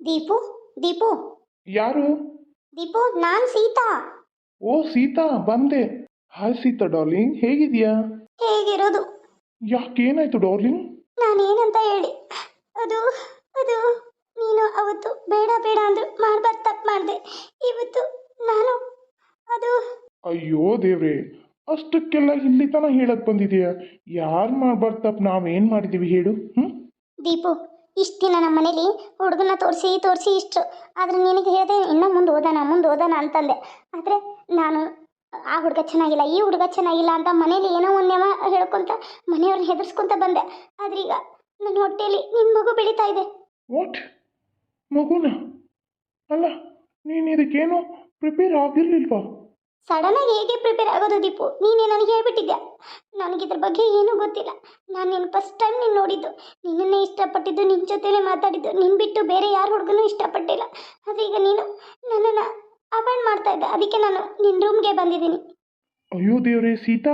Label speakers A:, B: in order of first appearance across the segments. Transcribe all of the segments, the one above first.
A: ದೀಪು ದೀಪು.
B: ಯಾರು?
A: ದೀಪು ನಾನು ಸೀತಾ.
B: ಓ ಸೀತಾ ಬಂದೆ. Hi Sita darling. ಹೇಗಿದ್ಯಾ
A: ಹೇಗಿರೋದು?
B: ಯಾಕೇನಾಯ್ತು ಡಾರ್ಲಿಂಗ್?
A: ನಾನೇನಂತ ಹೇಳಿ. ಅದು ಅದು ನೀನು ಅವತ್ತು ಬೇಡ ಬೇಡ ಅಂದ್ರು ಮಾಡ್ಬಾರ್ದು ತಪ್ಪು ಮಾಡಿದೆ. ಇವತ್ತು ನಾನು ಅದು.
B: ಅಯ್ಯೋ ದೇವ್ರೆ ಅಷ್ಟಕ್ಕೆಲ್ಲ ಇಲ್ಲಿ ತನ ಹೇಳಕ್ ಬಂದಿದ್ಯಾ ಯಾರು ಮಾಡ್ಬಾರ್ದು ತಪ್ಪು ನಾವೇನು ಮಾಡಿದ್ದೀವಿ ಹೇಳು ಹ್ಮ್?
A: ದೀಪು ಇಷ್ಟು ದಿನ ನಮ್ಮ ಮನೇಲಿ ಹುಡುಗನ ತೋರಿಸಿ ತೋರಿಸಿ ಇಷ್ಟು ಆದರೆ ನಿನಗೆ ಹೇಳಿದೆ, ಇನ್ನೂ ಮುಂದೆ ಓದೋಣ ಮುಂದೆ ಓದೋಣ ಅಂತಂದೆ. ಆದರೆ ನಾನು, ಆ ಹುಡುಗ ಚೆನ್ನಾಗಿಲ್ಲ, ಈ ಹುಡುಗ ಚೆನ್ನಾಗಿಲ್ಲ ಅಂತ ಮನೇಲಿ ಏನೋ ಒಂದೇವ ಹೇಳ್ಕೊತ ಮನೆಯವ್ರನ್ನ ಹೆದರ್ಸ್ಕೊಂತ ಬಂದೆ. ಆದ್ರೆ ಈಗ ನನ್ನ ಹೊಟ್ಟೆಯಲ್ಲಿ ನಿನ್ನ ಮಗು ಬೆಳೀತಾ ಇದೆ.
B: ವಾಟ್ ಮಗುನ? ಅಲ್ಲ, ನೀನು ಇದಕ್ಕೇನು ಪ್ರಿಪೇರ್ ಆಗಿರ್ಲಿಲ್ವಾ
A: ಸಡನ್ನಾಗಿ ಹೇಗೆ ಪ್ರಿಪೇರ್ ಆಗೋದು ದೀಪು? ನೀನೇ ನನಗೆ ಹೇಳ್ಬಿಟ್ಟಿದ್ಯಾ? ನನಗೆ ಇದ್ರ ಬಗ್ಗೆ ಏನೂ ಗೊತ್ತಿಲ್ಲ. ನಾನು ನಿನ್ನ ಫಸ್ಟ್ ಟೈಮ್ ನೀನು ನೋಡಿದ್ದು. ನಿನ್ನನ್ನೇ ಇಷ್ಟಪಟ್ಟಿದ್ದು ನಿನ್ನ ಜೊತೆಲೇ ಮಾತಾಡಿದ್ದು. ನಿನ್ನ ಬಿಟ್ಟು ಬೇರೆ ಯಾರ ಹುಡುಗನೂ ಇಷ್ಟಪಟ್ಟಿಲ್ಲ. ಆದರೆ ಈಗ ನೀನು ನನ್ನನ್ನು ಅವಾಯ್ಡ್ ಮಾಡ್ತಾ ಇದ್ದೆ. ಅದಕ್ಕೆ ನಾನು ನಿನ್ನ ರೂಮ್ಗೆ ಬಂದಿದ್ದೀನಿ.
B: ಅಯ್ಯೋ ದೇವ್ರೆ ಸೀತಾ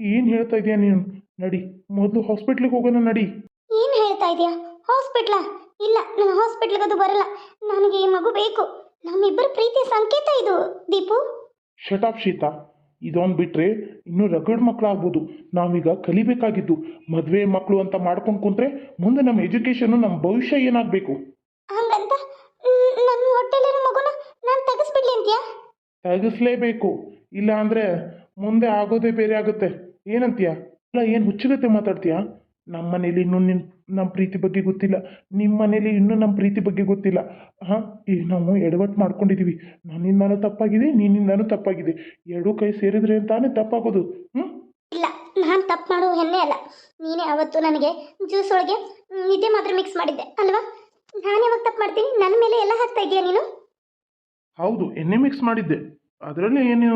B: ಏನು ಹೇಳ್ತಾ ಇದೀಯ ನೀನು? ನಡಿ ಮೊದಲು ಹಾಸ್ಪಿಟ್ಲಿಗೆ ಹೋಗೋಣ ನಡಿ.
A: ಏನು ಹೇಳ್ತಾ ಇದೆಯಾ? ಹಾಸ್ಪಿಟ್ಲಾ ಇಲ್ಲ ನಾನು ಹಾಸ್ಪಿಟ್ಲಿಗೆ ಅದು ಬರಲ್ಲ. ನನಗೆ ಈ ಮಗು ಬೇಕು. ನಮ್ಮಿಬ್ಬರ ಪ್ರೀತಿ ಸಂಕೇತ ಇದು ದೀಪು.
B: ಶಟಾಪ್ ಶೀತ ಇದೊಂದು ಬಿಟ್ಟರೆ ಇನ್ನೂ ರಗಡ್ ಮಕ್ಕಳಾಗ್ಬೋದು ನಾವೀಗ ಕಲಿಬೇಕಾಗಿದ್ದು ಮದುವೆ ಮಕ್ಕಳು ಅಂತ ಮಾಡ್ಕೊಂಡು ಕುಂತ್ರೆ ಮುಂದೆ ನಮ್ಮ ಎಜುಕೇಶನ್ ನಮ್ಮ ಭವಿಷ್ಯ ಏನಾಗಬೇಕು?
A: ಹಂಗಂತ? ಮ್, ನನ್ನ ಹೊಟ್ಟೆಲಿರೋ ಮಗುನ ನಾನು ತೆಗೆಸ್ಬಿಡ್ಲಿ ಅಂತೀಯಾ?
B: ತೆಗಿಸ್ಲೇಬೇಕು. ಇಲ್ಲ ಅಂದರೆ ಮುಂದೆ ಆಗೋದೇ ಬೇರೆ ಆಗುತ್ತೆ. ಏನಂತೀಯ? ಇಲ್ಲ ಏನು ಹುಚ್ಚುಗತ್ತೆ ಮಾತಾಡ್ತೀಯಾ? ನಮ್ಮ ಮನೇಲಿ ಇನ್ನೂ ನಿನ್ನ ನಮ್ಮ ಪ್ರೀತಿ ಬಗ್ಗೆ ಗೊತ್ತಿಲ್ಲ. ನಿಮ್ಮ ಮನೇಲಿ ಇನ್ನೂ ನಮ್ಮ ಪ್ರೀತಿ ಬಗ್ಗೆ ಗೊತ್ತಿಲ್ಲ. ಹಾಂ ಈಗ ನಾವು ಎಡವಟ್ಟು ಮಾಡ್ಕೊಂಡಿದ್ದೀವಿ ನನ್ನಿಂದಾನೂ ತಪ್ಪಾಗಿದೆ ನಿನ್ನಿಂದಾನೂ ತಪ್ಪಾಗಿದೆ. ಎರಡೂ ಕೈ ಸೇರಿದ್ರೆ ಅಂತಾನೆ ತಪ್ಪಾಗೋದು. ಹ್ಞೂ
A: ಇಲ್ಲ ನಾನು ತಪ್ಪು ಮಾಡೋ ಹೆಮ್ಮೆ ಅಲ್ಲ. ನೀನೇ ಅವತ್ತು ನನಗೆ ಜ್ಯೂಸ್ ಒಳಗೆ ನಿದ್ದೆ ಮಾತ್ರ ಮಿಕ್ಸ್ ಮಾಡಿದ್ದೆ ಅಲ್ವಾ? ನಾನು ಯಾವಾಗ ತಪ್ಪು ಮಾಡ್ತೀನಿ? ನನ್ನ ಮೇಲೆ ಎಲ್ಲ ಹಾಕ್ತಾ ಇದೀಯ ನೀನು?
B: ಹೌದು ಎಣ್ಣೆ ಮಿಕ್ಸ್ ಮಾಡಿದ್ದೆ. ಅದರಲ್ಲಿ ಏನು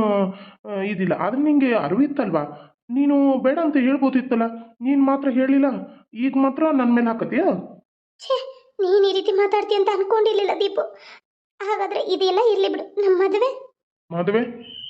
B: ಇದಿಲ್ಲ. ಆದರೆ ನಿಮಗೆ ಅರಿವಿತ್ತಲ್ವಾ ನೀನು ಬೇಡ ಅಂತ ಹೇಳ್ಬೋದಿತ್ತಲ್ಲ ನೀನು ಮಾತ್ರ ಹೇಳಿಲ್ಲ ಈಗ ಮಾತ್ರ ನನ್ನ ಮೇಲೆ ಹಾಕತ್ತೀಯಾ?
A: ಛೇ ನೀನು ಈ ರೀತಿ ಮಾತಾಡ್ತೀಯ ಅಂತ ಅನ್ಕೊಂಡಿರ್ಲಿಲ್ಲ ದೀಪು. ಹಾಗಾದ್ರೆ ಇದೆಲ್ಲ ಇರ್ಲಿ ಬಿಡು ನಮ್ಮ ಮದುವೆ.
B: ಮದುವೆ?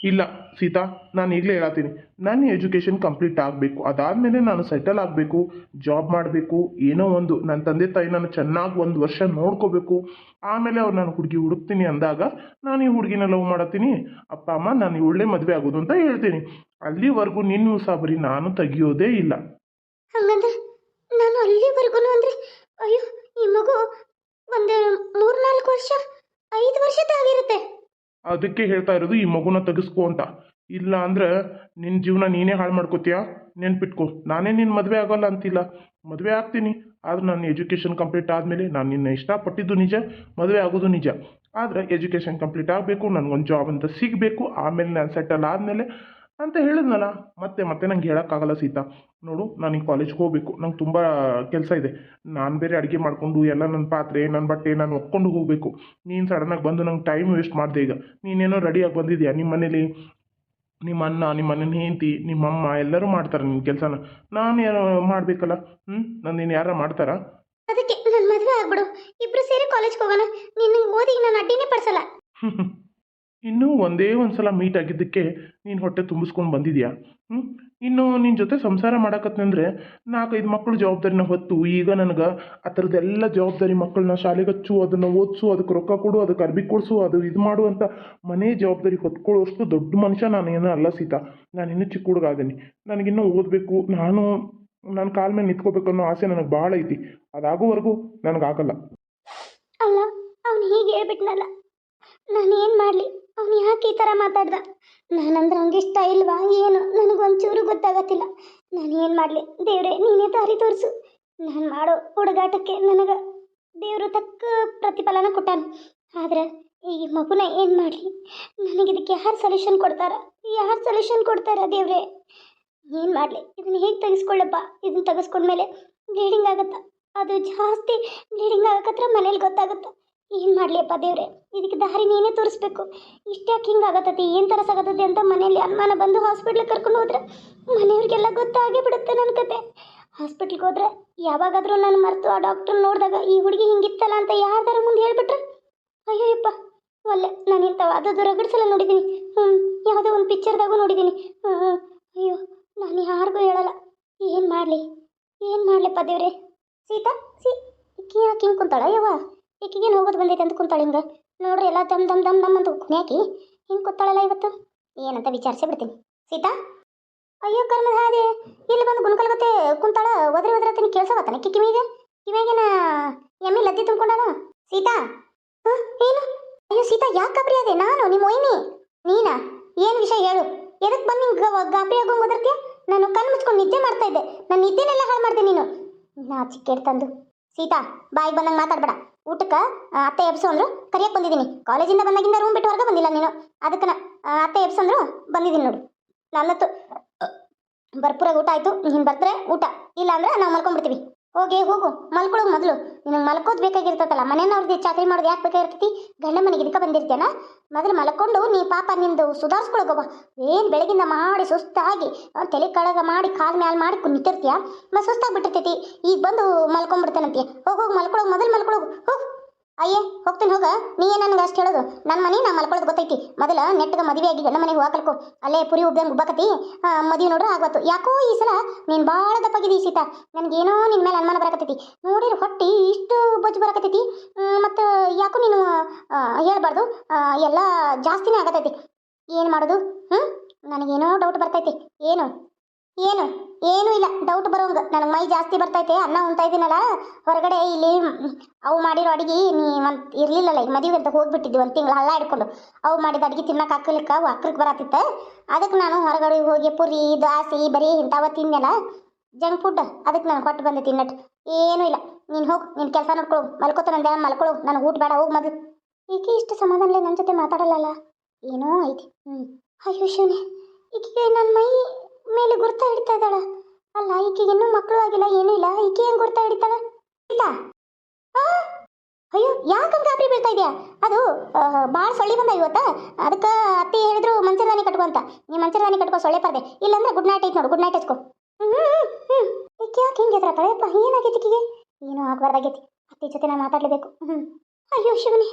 B: ಇಲ್ಲ, ಸೀತಾ, ನಾನು ಈಗಲೇ ಹೇಳತ್ತೀನಿ ನನ್ನ ಎಜುಕೇಷನ್ ಕಂಪ್ಲೀಟ್ ಆಗಬೇಕು. ಅದಾದಮೇಲೆ ನಾನು ಸೆಟಲ್ ಆಗಬೇಕು, ಜಾಬ್ ಮಾಡಬೇಕು, ಏನೋ ಒಂದು. ನನ್ನ ತಂದೆ ತಾಯಿ ನಾನು ಚೆನ್ನಾಗಿ ಒಂದು ವರ್ಷ ನೋಡ್ಕೋಬೇಕು. ಆಮೇಲೆ ಅವ್ರು ನಾನು ಹುಡುಗಿ ಹುಡುಕ್ತೀನಿ ಅಂದಾಗ ನಾನು ಈ ಹುಡುಗಿನ ಲವ್ ಮಾಡತ್ತೀನಿ. ಅಪ್ಪ, ಅಮ್ಮ, ನಾನು ಒಳ್ಳೆ ಮದುವೆ ಆಗೋದು ಅಂತ ಹೇಳ್ತೀನಿ. ಅಲ್ಲಿವರೆಗೂ ನಿನ್ನ ಸಾಬರಿ ನಾನು ತೆಗಿಯೋದೇ ಇಲ್ಲ.
A: ನಾನು ಅಲ್ಲಿವರೆಗೂ ಅಂದ್ರೆ, ಅಯ್ಯೋ, ಈ ಮಗು ಒಂದು ಮೂರ್ನಾಲ್ಕು ವರ್ಷ, ಐದು ವರ್ಷದ್ದಾಗಿರುತ್ತೆ
B: ಅದಕ್ಕೆ ಹೇಳ್ತಾ ಇರೋದು, ಈ ಮಗುನ ತೆಗೆಸ್ಕೊ ಅಂತ. ಇಲ್ಲ ಅಂದ್ರೆ ನಿನ್ನ ಜೀವನ ನೀನೇ ಹಾಳು ಮಾಡ್ಕೋತೀಯ? ನೆನ್ಪಿಟ್ಕೊ. ನಾನೇ ನಿನ್ನ ಮದುವೆ ಆಗೋಲ್ಲ ಅಂತಿಲ್ಲ. ಮದುವೆ ಆಗ್ತೀನಿ. ಆದ್ರೆ ನನ್ನ ಎಜುಕೇಷನ್ ಕಂಪ್ಲೀಟ್ ಆದಮೇಲೆ ನಾನು ನಿನ್ನ ಇಷ್ಟಪಟ್ಟಿದ್ದು ನಿಜ, ಮದುವೆ ಆಗೋದು ನಿಜ. ಆದರೆ ಎಜುಕೇಷನ್ ಕಂಪ್ಲೀಟ್ ಆಗಬೇಕು, ನನಗೊಂದು ಜಾಬ್ ಅಂತ ಸಿಗಬೇಕು. ಆಮೇಲೆ ನಾನು ಸೆಟಲ್ ಆದಮೇಲೆ ಅಂತ ಹೇಳಿದ್ನಲ್ಲ ಮತ್ತೆ ಮತ್ತೆ ನಂಗೆ ಹೇಳೋಕ್ಕಾಗಲ್ಲ ಸೀತಾ. ನೋಡು ನಾನು ಈ ಕಾಲೇಜ್ಗೆ ಹೋಗಬೇಕು. ನಂಗೆ ತುಂಬ ಕೆಲಸ ಇದೆ. ನಾನು ಬೇರೆ ಅಡುಗೆ ಮಾಡಿಕೊಂಡು ಎಲ್ಲ ನನ್ನ ಪಾತ್ರೆ ನನ್ನ ಬಟ್ಟೆ ನಾನು ಒಕ್ಕೊಂಡು ಹೋಗಬೇಕು. ನೀನು ಸಡನ್ನಾಗಿ ಬಂದು ನಂಗೆ ಟೈಮ್ ವೇಸ್ಟ್ ಮಾಡಿದೆ ಈಗ. ನೀನೇನೋ ರೆಡಿಯಾಗಿ ಬಂದಿದ್ಯಾ? ನಿಮ್ಮ ಮನೇಲಿ? ನಿಮ್ಮ ಅಣ್ಣ ನಿಮ್ಮ ಅಣ್ಣನ ಹೆಂಡತಿ ನಿಮ್ಮಮ್ಮ ಎಲ್ಲರೂ ಮಾಡ್ತಾರೆ ನಿಮ್ಮ ಕೆಲಸನ. ನಾನು ಏನೋ ಮಾಡಬೇಕಲ್ಲ? ಹ್ಞೂ ನಂದೇನು ಯಾರ ಮಾಡ್ತಾರಾ?
A: ಅದಕ್ಕೆ ನನ್ನ ಮದುವೆ ಆಗ್ಬಿಡು. ಇಬ್ರು ಸೇರಿ ಕಾಲೇಜ್ಗೆ ಹೋಗೋಣ. ನಿನ್ನ ಓದಿ ನಾನು ಅಡ್ಡಿನೇ ಪಡಿಸಲ್ಲ.
B: ಇನ್ನೂ ಒಂದೇ ಒಂದು ಸಲ ಮೀಟ್ ಆಗಿದ್ದಕ್ಕೆ ನೀನು ಹೊಟ್ಟೆ ತುಂಬಿಸ್ಕೊಂಡು ಬಂದಿದ್ಯಾ? ಇನ್ನು ನಿನ್ನ ಜೊತೆ ಸಂಸಾರ ಮಾಡಕತ್ತಂದ್ರೆ ನಾಲ್ಕೈದು ಮಕ್ಕಳು ಜವಾಬ್ದಾರಿನ ಹೊತ್ತು ಈಗ ನನಗೆ ಆ ಥರದ್ದೆಲ್ಲ ಜವಾಬ್ದಾರಿ ಮಕ್ಕಳನ್ನ ಶಾಲೆಗೆ ಹಚ್ಚು, ಅದನ್ನು ಓದಿಸು ಅದಕ್ಕೆ ರೊಕ್ಕ ಕೊಡು ಅದಕ್ಕೆ ಅರ್ಬಿ ಕೊಡಿಸು, ಅದು ಇದು ಮಾಡು ಅಂತ ಮನೆ ಜವಾಬ್ದಾರಿ ಹೊತ್ಕೊಳ್ಳೋಷ್ಟು ದೊಡ್ಡ ಮನುಷ್ಯ ನಾನು ಏನೂ ಅಲ್ಲ ಸೀತಾ. ನಾನು ಇನ್ನೂ ಚಿಕ್ಕ ಹುಡುಗ ಆಗೀನಿ. ನನಗಿನ್ನೂ ಓದಬೇಕು. ನಾನು ನನ್ನ ಕಾಲ ಮೇಲೆ ನಿಂತ್ಕೋಬೇಕು ಅನ್ನೋ ಆಸೆ ನನಗೆ ಭಾಳ ಐತಿ. ಅದಾಗೋವರೆಗೂ ನನಗಾಗಲ್ಲ
A: ಅಲ್ಲ, ಅವನು ಹೀಗೆ ಹೇಳ್ಬಿಟ್ನಲ್ಲ. ನಾನು ಏನು ಮಾಡಲಿ? ಅವನು ಯಾಕೆ ಈ ಥರ ಮಾತಾಡ್ದ? ನಾನಂದ್ರೆ ಅವ್ನಿಗೆ ಇಷ್ಟ ಇಲ್ವಾ? ಏನು? ನನಗೊಂಚೂರು ಗೊತ್ತಾಗತ್ತಿಲ್ಲ. ನಾನು ಏನು ಮಾಡಲಿ? ದೇವ್ರೆ, ನೀನೇ ದಾರಿ ತೋರಿಸು. ನಾನು ಮಾಡೋ ಹುಡುಗಾಟಕ್ಕೆ ನನಗೆ ದೇವರು ತಕ್ಕ ಪ್ರತಿಫಲನ ಕೊಟ್ಟಾನ. ಆದ್ರೆ ಈ ಮಗುನ ಏನು ಮಾಡಲಿ? ನನಗೆ ಇದಕ್ಕೆ ಯಾರು ಸೊಲ್ಯೂಷನ್ ಕೊಡ್ತಾರ? ಯಾರು ಸೊಲ್ಯೂಷನ್ ಕೊಡ್ತಾರ ದೇವ್ರೆ? ಏನು ಮಾಡಲಿ? ಇದನ್ನ ಹೇಗೆ ತೆಗೆಸ್ಕೊಳ್ಳಪ್ಪ? ಇದನ್ನ ತೆಗೆಸ್ಕೊಂಡ್ಮೇಲೆ ಬ್ಲೀಡಿಂಗ್ ಆಗುತ್ತಾ? ಅದು ಜಾಸ್ತಿ ಬ್ಲೀಡಿಂಗ್ ಆಗಕತ್ರ ಮನೇಲಿ ಗೊತ್ತಾಗುತ್ತೆ? ಏನು ಮಾಡಲಿಯಪ್ಪ ದೇವ್ರೆ? ಇದಕ್ಕೆ ದಾರಿ ನೀನೇ ತೋರಿಸ್ಬೇಕು. ಇಷ್ಟ್ಯಾಕೆ ಏನು ಥರ ಸಾಗತ್ತತಿ ಅಂತ ಮನೇಲಿ ಅನುಮಾನ ಬಂದು ಹಾಸ್ಪಿಟ್ಲಿಗೆ ಕರ್ಕೊಂಡು ಹೋದ್ರೆ ಮನೆಯವ್ರಿಗೆಲ್ಲ ಗೊತ್ತಾಗೇ ಬಿಡುತ್ತೆ ನನ್ನ ಕತೆ. ಹಾಸ್ಪಿಟ್ಲ್ಗೆ ಹೋದ್ರೆ ಯಾವಾಗಾದರೂ ನಾನು ಮರೆತು ಆ ಡಾಕ್ಟರ್ ನೋಡಿದಾಗ ಈ ಹುಡುಗಿ ಹಿಂಗಿತ್ತಲ್ಲ ಅಂತ ಯಾರ್ದಾರ ಮುಂದೆ ಹೇಳ್ಬಿಟ್ರೆ? ಅಯ್ಯೋಯಪ್ಪ ಒಲ್ಲೆ ನಾನು ಇಂಥವ ಅದು ರಗಡ್ ಸಲ ನೋಡಿದ್ದೀನಿ ಹ್ಞೂ ಯಾವುದೋ ಒಂದು ಪಿಕ್ಚರ್ದಾಗೂ ನೋಡಿದ್ದೀನಿ ಹ್ಞೂ ಅಯ್ಯೋ, ನಾನು ಯಾರಿಗೂ ಹೇಳಲ್ಲ. ಏನು ಮಾಡಲಿ? ಏನು ಮಾಡಲಿಪ್ಪ ದೇವ್ರೆ? ಸೀತಾ, ಸಿ ಯಾಕೆ ಹಿಂಗೆ ಕುಂತಾಳ ಯವ್ವ? ಈಕಿಗೇನು ಹೋಗೋದು ಬಂದೈತೆ ಅಂತ ಕುಂತಾಳೆ ಹಿಂಗೆ. ನೋಡ್ರಿ ಎಲ್ಲ ದಮ್ ದಮ್ ದಮ್ ದಮ್ ಅಂತ ಕುಣಿಯಾಕಿ ಹಿಂಗೆ ಕೂತಾಳಲ್ಲ ಇವತ್ತು? ಏನಂತ ವಿಚಾರಿಸೇ ಬಿಡ್ತೀನಿ. ಸೀತಾ? ಅಯ್ಯೋ ಕರ್ಮದ ಹಾಗೆ ಇಲ್ಲಿ ಬಂದು ಗುಣಕಲ್ಗತ್ತೆ ಕುಂತಾಳ, ಒದ್ರೆ ಒದರತ್ತೀನಿ ಕೇಳ್ಸವತ್ತಾನೆ ಕಿ ಕಿವಿಗೆ? ಕಿವಿಯಾಗೇನ ಎಮ್ಮಿ ಲದ್ದಿ ತುಂಬ್ಕೊಂಡಾಳ? ಸೀತಾ? ಏನು? ಅಯ್ಯೋ ಸೀತಾ, ಯಾಕೆ ಗಾಬರಿ ಅದೇ ನಾನು ನಿಮ್ಮ ಒಯ್ನಿ ನೀನಾ? ಏನು ವಿಷಯ ಹೇಳು? ಎದಕ್ಕೆ ಬಂದು ನಿಂಗೆ ಗಾಬರಿ ಆಗೋ ಒದರ್ತೀಯ? ನಾನು ಕಣ್ಣು ಮುಚ್ಕೊಂಡು ನಿದ್ದೆ ಮಾಡ್ತಾ ಇದ್ದೆ. ನನ್ನ ನಿದ್ದೆನೆಲ್ಲ ಹಾಳು ಮಾಡಿದೆ ನೀನು. ನಾ ಚಿಕ್ಕೇಡ್ ತಂದು. ಸೀತಾ, ಬಾಯಿಗೆ ಬಂದಂಗೆ ಮಾತಾಡ್ಬೇಡ. ಊಟಕ್ಕೆ ಅತ್ತೆ ಎಬ್ಸು ಅಂದ್ರು ಕರಿಯಕ್ಕೆ ಬಂದಿದ್ದೀನಿ. ಕಾಲೇಜಿಂದ ಬಂದಾಗಿಂದ ರೂಮ್ ಬಿಟ್ಟು ಹೊರಗೆ ಬಂದಿಲ್ಲ ನೀನು. ಅದಕ್ಕೆ ಅತ್ತೆ ಎಬ್ಸು ಅತ್ತೆ ಎಬ್ಸಂದ್ರು ಬಂದಿದ್ದೀನಿ ನೋಡು. ನನ್ನತ್ತು ಭರ್ಪೂರಾಗಿ ಊಟ ಆಯ್ತು. ನೀನು ಬರ್ತಾರೆ ಊಟ. ಇಲ್ಲ ಅಂದ್ರೆ ನಾವು ಮಲ್ಕೊಂಡ್ಬಿಡ್ತೀವಿ. ಹೋಗಿ, ಹೋಗು. ಮಲ್ಕೊಳ್ಳೋ ಮೊದಲು. ನಿನಗೆ ಮಲ್ಕೋದ್ ಬೇಕಾಗಿರ್ತದಲ್ಲ ಮನೆಯವ್ರದ್ದು ಚಾಕರಿ ಮಾಡೋದು ಯಾಕೆ ಬೇಕಾಗಿರ್ತೈತಿ? ಗಂಡ ಮನೆಗೆ ಇದಕ್ಕೆ ಬಂದಿರ್ತೇನ ಮೊದಲು ಮಲ್ಕೊಂಡು ನೀ ಪಾಪ ನಿಂದು ಸುಧಾರಿಸ್ಕೊಳಗವ ಏನು ಬೆಳಗಿಂದ ಮಾಡಿ ಸುಸ್ತಾಗಿ ತಲೆ ಕಳಗ ಮಾಡಿ, ಕಾಲು ಮ್ಯಾಲ ಮಾಡಿ ನಿಂತಿರ್ತೀಯ ಸುಸ್ತಾಗಿ ಬಿಟ್ಟಿರ್ತೈತಿ. ಈಗ ಬಂದು ಮಲ್ಕೊಂಡ್ಬಿಡ್ತೇನಂತೀಯ ಹೋಗಿ ಹೋಗಿ ಮಲ್ಕೊಳೋಗು ಮೊದಲು ಮಲ್ಕೊಳ್ಳೋಗು. ಹೋಗು. ಅಯ್ಯೇ, ಹೋಗ್ತೀನಿ, ಹೋಗ. ನೀ ಏನು ನನಗೆ ಅಷ್ಟು ಹೇಳೋದು. ನನ್ನ ಮನೆ ನಾ ಮಲ್ಕೊಳ್ಳೋದು ಗೊತ್ತೈತಿ. ಮೊದಲ ನೆಟ್ಟಗೆ ಮದುವೆ ಆಗಿ ಗಂಡ ಮನೆಗೆ ಹೋಗಲ್ಕೊ ಅಲ್ಲೇ ಪುರಿ ಉಬ್ದಂಗೆ ಉಬ್ಬಕತಿ ಮದುವೆ ನೋಡ್ರೆ ಆಗತ್ತು ಯಾಕೋ ಈ ಸಲ ನೀನು ಭಾಳ ದಪ್ಪಾಗಿದ್ದೀ ಸೀತಾ. ನನಗೇನೋ ನಿನ್ನ ಮೇಲೆ ಅನುಮಾನ ಬರಕತ್ತೈತಿ. ನೋಡಿರ ಹೊಟ್ಟಿ ಇಷ್ಟು ಬೊಜ್ಜು ಬರಕತ್ತೈತಿ. ಮತ್ತು ಯಾಕೋ ನೀನು ಹೇಳ್ಬಾರ್ದು. ಎಲ್ಲ ಜಾಸ್ತಿನೇ ಆಗತೈತಿ. ಏನು ಮಾಡೋದು? ಹ್ಞೂ ನನಗೇನೋ ಡೌಟ್ ಬರ್ತೈತಿ. ಏನು? ಏನು? ಏನೂ ಇಲ್ಲ. ಡೌಟ್ ಬರೋಂಗ. ನನಗೆ ಮೈ ಜಾಸ್ತಿ ಬರ್ತೈತೆ. ಅನ್ನ ಉಣ್ತಾ ಇದ್ದೀನಲ್ಲ ಹೊರಗಡೆ ಇಲ್ಲಿ ಅವು ಮಾಡಿರೋ ಅಡಿಗೆ ನೀ ಒಂದು ಇರಲಿಲ್ಲಲ್ಲ. ಈಗ ಮದುವೆ ಅಂತ ಹೋಗ್ಬಿಟ್ಟಿದ್ವಿ ಒಂದು ತಿಂಗಳು ಹಳ್ಳ ಹಿಡ್ಕೊಂಡು ಅವು ಮಾಡಿದ ಅಡಿಗೆ ತಿನ್ನಕ್ಕೆ ಹಾಕಲಿಕ್ಕೆ? ಅಕ್ರಕ್ಕೆ ಬರತ್ತಿತ್ತ? ಅದಕ್ಕೆ ನಾನು ಹೊರಗಡೆ ಹೋಗಿ ಪುರಿ ದಾಸಿ ಬರೀ ಇಂಥವ ತಿಂದೆಲ್ಲ ಜಂಕ್ ಫುಡ್. ಅದಕ್ಕೆ ನಾನು ಕೊಟ್ಟು ಬಂದೆ ತಿನ್ನಟ್ಟು ಏನೂ ಇಲ್ಲ. ನೀನು ಹೋಗು. ನಿನ್ನ ಕೆಲಸ ನೋಡ್ಕೊಳು. ಮಲ್ಕೋತ ನಂದೆ ಮಲ್ಕೊಳ್ಳು ನನಗೆ ಊಟ ಬೇಡ. ಹೋಗಿ ಮದು ಈಕೆ ಇಷ್ಟು ಸಮಾಧಾನಲೇ ನನ್ನ ಜೊತೆ ಮಾತಾಡಲ್ಲಲ್ಲ? ಏನೋ ಐತಿ. ಹ್ಞೂ ಅಯ್ಯೋ ಶಿವನೇ. ಈಕೆ ನನ್ನ ಮೈ ಮೇಲೆ ಗುರ್ತ ಹಿಡಿತಾ ಇದ್ದಾಳ. ಅಲ್ಲ, ಈಕೆಗೆ ಇನ್ನೂ ಮಕ್ಕಳು ಆಗಿಲ್ಲ, ಏನೂ ಇಲ್ಲ. ಈಕೆ ಹೆಂಗೆ ಗುರ್ತ ಹಿಡಿತಾಳ? ಇಲ್ಲ? ಅಯ್ಯೋ ಯಾಕೆ ಗಾಬರಿ ಬೀಳ್ತಾ ಇದೆಯಾ? ಅದು ಭಾಳ ಸೊಳ್ಳೆ ಬಂದ ಇವತ್ತ. ಅದಕ್ಕೆ ಅತ್ತೆ ಹೇಳಿದ್ರು ಮಂಚದಾನಿ ಕಟ್ಕೊ ಅಂತ. ನೀ ಮಂಚದಾನಿ ಕಟ್ಕೋ, ಸೊಳ್ಳೆ ಪರ್ದೆ. ಇಲ್ಲಾಂದ್ರೆ ಗುಡ್ ನೈಟ್ ಐತೆ ನೋಡು, ಗುಡ್ ನೈಟ್ ಹಚ್ಕೋ. ಹ್ಞೂ ಹ್ಞೂ ಈಕೆ ಯಾಕೆ ಹಿಂಗೆ ಎದ್ರತಾಳೆಪ್ಪ ಏನಾಗೈತಿ ಈಕೆಗೆ? ಏನೂ ಆಗಬಾರ್ದಾಗೈತಿ. ಅತ್ತೆ ಜೊತೆ ನಾನು ಮಾತಾಡಲೇಬೇಕು. ಹ್ಞೂ ಅಯ್ಯೋ, ಶಿವನೇ.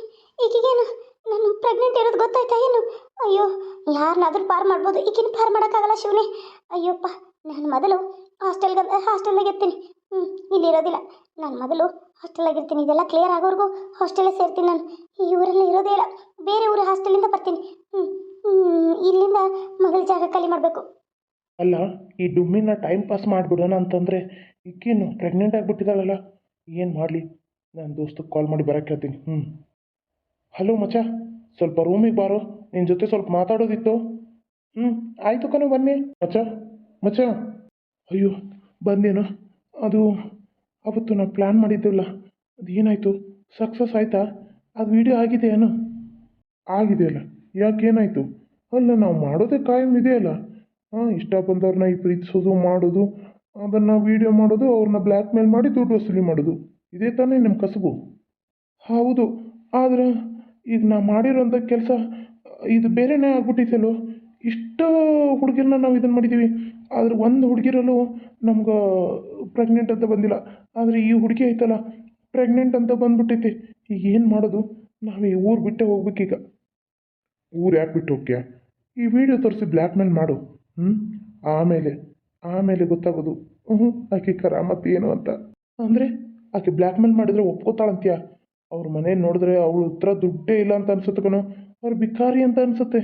A: ಈಕೆಗೇನು? ನಾನು ಪ್ರೆಗ್ನೆಂಟ್ ಇರೋದು ಗೊತ್ತಾಯ್ತಾ ಏನು? ಅಯ್ಯೋ ಯಾರನ್ನಾದ್ರೂ ಪಾರ್ ಮಾಡ್ಬೋದು. ಈಗಿನ ಪಾರ್ ಮಾಡೋಕ್ಕಾಗಲ್ಲ ಶಿವನೇ. ಅಯ್ಯೋಪ್ಪ, ನಾನು ಮೊದಲು ಹಾಸ್ಟೆಲ್ಗೆ ಹಾಸ್ಟೆಲ್ನಾಗ ಇರ್ತೀನಿ. ಹ್ಞೂ ಇಲ್ಲಿರೋದಿಲ್ಲ ನಾನು ಮೊದಲು ಹಾಸ್ಟೆಲ್ನಾಗ ಇರ್ತೀನಿ. ಇದೆಲ್ಲ ಕ್ಲಿಯರ್ ಆಗೋವರೆಗೂ ಹಾಸ್ಟೆಲೇ ಸೇರ್ತೀನಿ ನಾನು. ಈ ಊರಲ್ಲಿ ಇರೋದೇ ಇಲ್ಲ. ಬೇರೆ ಊರು ಹಾಸ್ಟೆಲಿಂದ ಬರ್ತೀನಿ. ಹ್ಞೂ ಇಲ್ಲಿಂದ ಮೊದಲು ಜಾಗ ಖಾಲಿ ಮಾಡಬೇಕು.
B: ಅಲ್ಲ, ಈ ಡುಮ್ಮಿನ ಟೈಮ್ ಪಾಸ್ ಮಾಡಿಬಿಡೋಣ ಅಂತಂದರೆ ಈಗೇನು ಪ್ರೆಗ್ನೆಂಟ್ ಆಗಿಬಿಟ್ಟಿದ್ದಾಳಲ್ಲ. ಏನು ಮಾಡಲಿ? ನಾನು ದೋಸ್ತಕ್ಕೆ ಕಾಲ್ ಮಾಡಿ ಬರೋಕ್ಕೆ ಹೇಳ್ತೀನಿ. ಹ್ಞೂ ಹಲೋ ಮಚ ಸ್ವಲ್ಪ ರೂಮಿಗೆ ಬಾರೋ ನಿನ್ನ ಜೊತೆ ಸ್ವಲ್ಪ ಮಾತಾಡೋದಿತ್ತು. ಹ್ಞೂ ಆಯಿತು ಕಣೋ, ಬನ್ನಿ. ಮಚ ಮಚ ಅಯ್ಯೋ ಬಂದೇನು ಅದು, ಅವತ್ತು ನಾವು ಪ್ಲ್ಯಾನ್ ಮಾಡಿದ್ದೇವಲ್ಲ ಅದು ಏನಾಯಿತು? ಸಕ್ಸಸ್ ಆಯಿತಾ? ಅದು ವಿಡಿಯೋ ಆಗಿದೆಯೇನು ಆಗಿದೆಯಲ್ಲ ಯಾಕೇನಾಯಿತು ಅಲ್ಲ. ನಾವು ಮಾಡೋದೇ ಕಾಯಂ ಇದೆಯಲ್ಲ ಹಾಂ ಇಷ್ಟ ಬಂದವ್ರನ್ನ ಈ ಪ್ರೀತಿಸೋದು, ಮಾಡೋದು, ಅದನ್ನು ವೀಡಿಯೋ ಮಾಡೋದು ಅವ್ರನ್ನ ಬ್ಲ್ಯಾಕ್ ಮೇಲ್ ಮಾಡಿ ದುಡ್ಡು ವಸೂಲಿ ಮಾಡೋದು. ಇದೇ ತಾನೇ ನಮ್ಮ ಕಸಬು. ಹೌದು, ಆದ್ರೆ ಈಗ ನಾ ಮಾಡಿರೋಂಥ ಕೆಲಸ, ಇದು ಬೇರೆನೇ ಆಗ್ಬಿಟ್ಟಿತ್ತಲ್ಲೋ? ಇಷ್ಟು ಹುಡುಗಿರನ್ನ ನಾವು ಇದನ್ನು ಮಾಡಿದ್ದೀವಿ ಆದ್ರೆ ಒಂದು ಹುಡುಗಿರಲ್ಲೂ ನಮ್ಗೆ ಪ್ರೆಗ್ನೆಂಟ್ ಅಂತ ಬಂದಿಲ್ಲ. ಆದರೆ ಈ ಹುಡುಗಿ ಐತಲ್ಲ ಪ್ರೆಗ್ನೆಂಟ್ ಅಂತ ಬಂದ್ಬಿಟ್ಟೈತಿ. ಈಗ ಏನು ಮಾಡೋದು? ನಾವು ಈ ಊರು ಬಿಟ್ಟೆ ಹೋಗ್ಬೇಕೀಗ. ಊರು ಯಾಕೆ ಬಿಟ್ಟು ಹೋಗ್ತೀಯ? ಈ ವಿಡಿಯೋ ತೋರಿಸಿ ಬ್ಲ್ಯಾಕ್ ಮೇಲ್ ಮಾಡು. ಹ್ಞೂ ಆಮೇಲೆ ಆಮೇಲೆ ಗೊತ್ತಾಗೋದು. ಹ್ಞೂ ಆಕೆ ಕರಾಮತ್ ಏನು ಅಂತ. ಅಂದರೆ, ಆಕೆ ಬ್ಲ್ಯಾಕ್ ಮೇಲ್ ಮಾಡಿದ್ರೆ ಒಪ್ಕೋತಾಳಂತ್ಯ? ಅವ್ರ ಮನೆ ನೋಡಿದ್ರೆ ಅವಳ ಹತ್ರ ದುಡ್ಡೇ ಇಲ್ಲ ಅಂತ ಅನ್ಸುತ್ತೆ ಕಣೋ. ಅವ್ರು ಬಿಕಾರಿ ಅಂತ ಅನ್ಸುತ್ತೆ.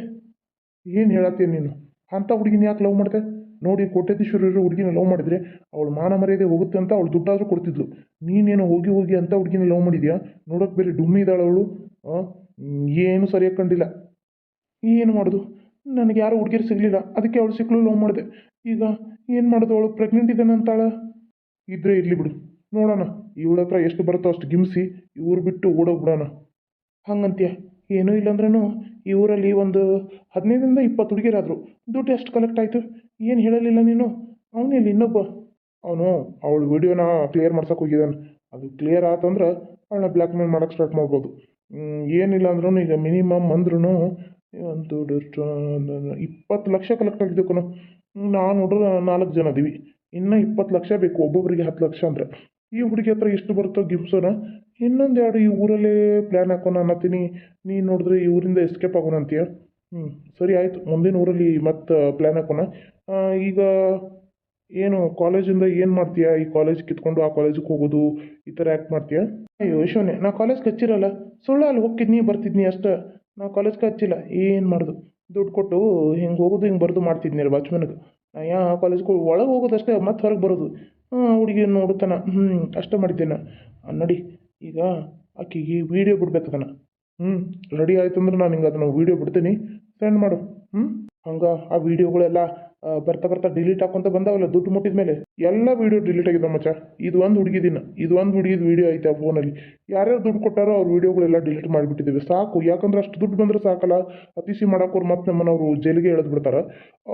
B: ಏನು ಹೇಳತ್ತೀಯ ನೀನು? ಅಂಥ ಹುಡುಗಿನ ಯಾಕೆ ಲವ್ ಮಾಡಿದೆ? ನೋಡಿ ಕೋಟ್ಯಧೀಶ್ವರರು ಹುಡುಗಿನ ಲವ್ ಮಾಡಿದ್ರೆ ಅವಳು ಮಾನ ಮರ್ಯಾದೆ ಹೋಗುತ್ತೆ ಅಂತ ಅವಳು ದುಡ್ಡಾದರೂ ಕೊಡ್ತಿದ್ಲು. ನೀನೇನು ಹೋಗಿ ಹೋಗಿ ಅಂತ ಹುಡುಗಿನ ಲವ್ ಮಾಡಿದ್ಯಾ? ನೋಡೋಕೆ ಬೇರೆ ಡುಮ್ಮಿ ಇದ್ದಾಳೆ ಅವಳು. ಏನು ಸರಿಯಾಗಿ ಕಂಡಿಲ್ಲ. ಏನು ಮಾಡೋದು? ನನಗೆ ಯಾರು ಹುಡುಗಿರು ಸಿಗಲಿಲ್ಲ. ಅದಕ್ಕೆ ಅವಳು ಸಿಕ್ಕಲು ಲವ್ ಮಾಡಿದೆ. ಈಗ ಏನು ಮಾಡೋದು? ಅವಳು ಪ್ರೆಗ್ನೆಂಟ್ ಇದ್ದಾನೆ ಅಂತಾಳೆ ಇದ್ರೆ ಇರಲಿ ಬಿಡು. ನೋಡೋಣ. ಇವಳ ಹತ್ರ ಎಷ್ಟು ಬರುತ್ತೋ ಅಷ್ಟು ಗಿಮ್ಸಿ ಇವ್ರು ಬಿಟ್ಟು ಓಡೋಗ್ಬಿಡೋಣ ಹಂಗಂತೀಯ. ಏನೂ ಇಲ್ಲಾಂದ್ರೂ ಈ ಊರಲ್ಲಿ ಒಂದು ಹದಿನೈದರಿಂದ ಇಪ್ಪತ್ತು ಹುಡುಗಿರಾದರು ದುಡ್ಡು ಎಷ್ಟು ಕಲೆಕ್ಟ್ ಆಯಿತು? ಏನು ಹೇಳಲಿಲ್ಲ ನೀನು? ಅವನಿಲ್ಲ ಇನ್ನೊಬ್ಬ? ಅವನು ಅವಳ ವಿಡಿಯೋನ ಕ್ಲಿಯರ್ ಮಾಡ್ಸೋಕೆ ಹೋಗಿದ್ದಾನೆ. ಅದು ಕ್ಲಿಯರ್ ಆತಂದ್ರೆ ಅವಳನ್ನ ಬ್ಲ್ಯಾಕ್ ಮೇಲ್ ಸ್ಟಾರ್ಟ್ ಮಾಡ್ಬೋದು. ಏನಿಲ್ಲ ಅಂದ್ರೂ ಈಗ ಮಿನಿಮಮ್ ಅಂದ್ರೂ ಒಂದು ಇಪ್ಪತ್ತು ಲಕ್ಷ ಕಲೆಕ್ಟ್ ಆಗಿದ್ದಕ್ಕೂ ನಾವು ನಾನು ನೋಡ್ರೆ ನಾಲ್ಕು ಜನ ಇದ್ದೀವಿ ಇನ್ನೂ ಇಪ್ಪತ್ತು ಲಕ್ಷ ಬೇಕು. ಒಬ್ಬೊಬ್ಬರಿಗೆ ಹತ್ತು ಲಕ್ಷ ಅಂದರೆ. ಈ ಹುಡುಗಿ ಹತ್ರ ಎಷ್ಟು ಬರುತ್ತೋ ಗಿಮ್ಸೋನ ಇನ್ನೊಂದು ಎರಡು ಈ ಊರಲ್ಲೇ ಪ್ಲ್ಯಾನ್ ಹಾಕೋಣ ಅನ್ನತ್ತೀನಿ. ನೀನು ನೋಡಿದ್ರೆ ಈ ಊರಿಂದ ಎಸ್ಕೇಪ್ ಆಗೋಣ ಅಂತೀಯ? ಹ್ಞೂ ಸರಿ ಆಯಿತು. ಮುಂದಿನ ಊರಲ್ಲಿ ಮತ್ತೆ ಪ್ಲ್ಯಾನ್ ಹಾಕೋಣ. ಈಗ ಏನು ಕಾಲೇಜಿಂದ ಏನು ಮಾಡ್ತೀಯಾ? ಈ ಕಾಲೇಜ್ ಕಿತ್ಕೊಂಡು ಆ ಕಾಲೇಜಿಗೆ ಹೋಗೋದು, ಈ ಥರ ಯಾಕೆ ಮಾಡ್ತೀಯಾ? ಅಯ್ಯೋ ಯಶೋನೆ ನಾ ಕಾಲೇಜ್ಗೆ ಹಚ್ಚಿರಲ್ಲ. ಸುಳ್ಳು ಅಲ್ಲಿ ಹೋಗ್ತಿದ್ನಿ ಬರ್ತಿದ್ನಿ ಅಷ್ಟೇ. ನಾ ಕಾಲೇಜ್ಗೆ ಹಚ್ಚಿಲ್ಲ. ಏನು ಮಾಡೋದು? ದುಡ್ಡು ಕೊಟ್ಟು ಹಿಂಗೆ ಹೋಗೋದು, ಹಿಂಗೆ ಬರೋದು ಮಾಡ್ತಿದ್ನಿ ವಾಚ್ಮನ್ಗೆ ನಾ ಯಾ ಕಾಲೇಜ್ಗೆ ಒಳಗೆ ಹೋಗೋದಷ್ಟೇ, ಮತ್ತೆ ಹೊರಗೆ ಬರೋದು. ಹುಡುಗಿ ನೋಡುತ್ತಾನ. ಹ್ಞೂ ಅಷ್ಟೇ ಮಾಡಿದ್ದೇನೆ. ನಡಿ, ಈಗ ಆಕೆಗೆ ವೀಡಿಯೋ ಅದನ್ನು ಹ್ಞೂ ರೆಡಿ ಆಯ್ತು ಅಂದ್ರೆ ನಾನು ಹಿಂಗೆ ಅದನ್ನು ವೀಡಿಯೋ ಬಿಡ್ತೀನಿ. ಸೆಂಡ್ ಮಾಡು. ಹ್ಞೂ ಹಂಗೆ ಆ ವೀಡಿಯೋಗಳೆಲ್ಲ ಬರ್ತಾ ಬರ್ತಾ ಡಿಲೀಟ್ ಹಾಕೊಂತ ಬಂದಾವಲ್ಲ ದುಡ್ಡು ಮುಟ್ಟಿದ ಮೇಲೆ. ಎಲ್ಲ ವೀಡಿಯೋ ಡಿಲೀಟ್ ಆಗಿದೆ ಮಚ್ಚ. ಇದು ಒಂದು ಹುಡುಗಿದಿನ ಇದು ಒಂದು ಹುಡುಗಿದ ವೀಡಿಯೋ ಐತೆ ಆ ಫೋನಲ್ಲಿ ಯಾರ್ಯಾರು ದುಡ್ಡು ಕೊಟ್ಟಾರೋ ಅವ್ರ ವೀಡಿಯೋಗಳೆಲ್ಲ ಡಿಲೀಟ್ ಮಾಡಿಬಿಟ್ಟಿದ್ದೀವಿ. ಸಾಕು. ಯಾಕಂದ್ರೆ ಅಷ್ಟು ದುಡ್ಡು ಬಂದರೆ ಸಾಕಲ್ಲ. ಅತಿಸಿ ಮಾಡೋಕ್ಕೋರು ಮತ್ತೆ ನಮ್ಮನ್ನವರು ಜೈಲಿಗೆ ಎಳೆದು ಬಿಡ್ತಾರೆ.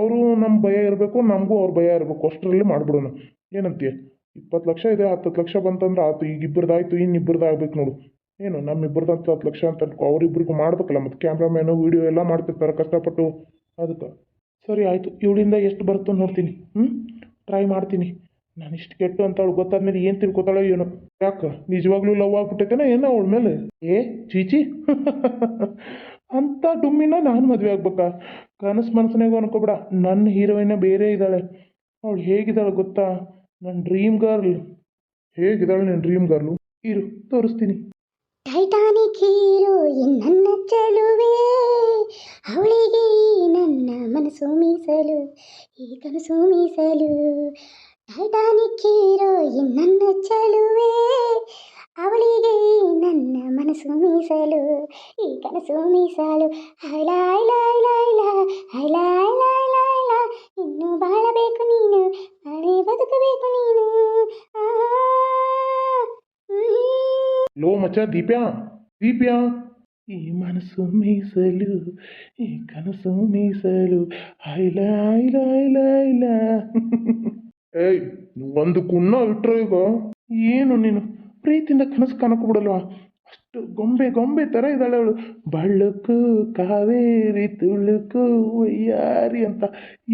B: ಅವರು ನಮ್ಮ ಭಯ ಇರಬೇಕು, ನಮಗೂ ಅವ್ರ ಭಯ ಇರಬೇಕು. ಅಷ್ಟರಲ್ಲಿ ಮಾಡ್ಬಿಡೋಣ. ಏನಂತೀಯ? ಇಪ್ಪತ್ತು ಲಕ್ಷ ಇದೆ ಹತ್ತು ಲಕ್ಷ ಬಂತಂದ್ರೆ ಆಯ್ತು ಈಗ ಇಬ್ಬರದಾಯ್ತು ಆಗ್ಬೇಕು ನೋಡು. ಏನು ನಮ್ಮಿಬ್ಬರದ್ದು ಹತ್ತು ಹತ್ತು ಲಕ್ಷ ಅಂತ ಅನ್ಕೋ ಅವರಿಬ್ಬರಿಗೂ ಮಾಡ್ಬೇಕಲ್ಲ, ಮತ್ತು ಕ್ಯಾಮ್ರಾಮ್ಯಾನು, ವೀಡಿಯೋ ಎಲ್ಲ ಮಾಡ್ತಿರ್ತಾರೆ ಕಷ್ಟಪಟ್ಟು. ಅದಕ್ಕೆ, ಸರಿ ಆಯಿತು, ಇವಳಿಂದ ಎಷ್ಟು ಬರುತ್ತೋ ನೋಡ್ತೀನಿ ಹ್ಞೂ ಟ್ರೈ ಮಾಡ್ತೀನಿ. ನಾನು ಇಷ್ಟು ಕೆಟ್ಟು ಅಂತ ಅವಳು ಗೊತ್ತಾದ್ಮೇಲೆ ಏನು ತಿಳ್ಕೊತಾಳೋ ಏನೋ. ಯಾಕೆ, ನಿಜವಾಗ್ಲೂ ಲವ್ ಆಗ್ಬಿಟ್ಟೈತೇನೋ ಏನೋ ಅವಳ ಮೇಲೆ? ಏ, ಚೀಚಿ? ಅಂಥ ಡುಮ್ಮಿನ ನಾನು ಮದುವೆ ಆಗ್ಬೇಕಾ? ಕನಸು ಮನಸ್ಸಿನಾಗೂ ಅನ್ಕೋಬೇಡ, ನನ್ನ ಹೀರೋಯಿನ ಬೇರೆ ಇದ್ದಾಳೆ. ಅವಳು ಹೇಗಿದ್ದಾಳೆ ಗೊತ್ತಾ? ನನ್ನ ಡ್ರೀಮ್ ಗರ್ಲ್ ಹೇಗಿದ್ದಾಳೆ ನನ್ನ ಡ್ರೀಮ್ ಗರ್ಲು ಇರು, ತೋರಿಸ್ತೀನಿ.
A: ಟೈಟಾನಿಕ್ ಹೀರೋ ನನ್ನ ಚಲುವೆ. ಅವಳಿಗೆ ನನ್ನ ಮನಸ್ಸು ಮೀಸಲು, ಈ ಕನಸು ಮೀಸಲು. ಟೈಟಾನಿಕ್ ಹೀರೋ ನನ್ನ ಚಲುವೆ. ಅವಳಿಗೆ ನನ್ನ ಮನಸ್ಸು ಮೀಸಲು, ಈ ಕನಸು ಮೀಸಲು. ಹೈಲಾಯ್ ಲಾಯ್ ಲಾಯ್ ಲಾಯ್ ಹೈಲಾಯ್ ಲಾಯ್ ಲಾಯ್ ಇನ್ನು ಬಾಳಬೇಕು ನೀನು ಹಳೆ ಬದುಕಬೇಕು ನೀನು ಆ, ಹ್ಮ್.
B: ಲೋ ಮಚ್ಚ ದೀಪ್ಯಾ ದೀಪ್ಯಾ ಈ ಮನಸ್ಸು ಮೀಸಲು ಈ ಕನಸು ಮೀಸಲು ಐಲ ಐಲ ಐಲ ಐಲ ಏಯ್ ಒಂದು ಕುಣ್ಣ ಇಟ್ರೆ ಈಗ ಏನು ನೀನು ಪ್ರೀತಿಯಿಂದ ಕನಸು ಕನಕು ಬಿಡಲ್ವಾ ಅಷ್ಟು ಗೊಂಬೆ ಗೊಂಬೆ ಥರ ಇದ್ದಾಳೆ ಅವಳು. ಬಳ್ಳಕು, ಕಾವೇರಿ, ತುಳುಕು ಯಾರಿ ಅಂತ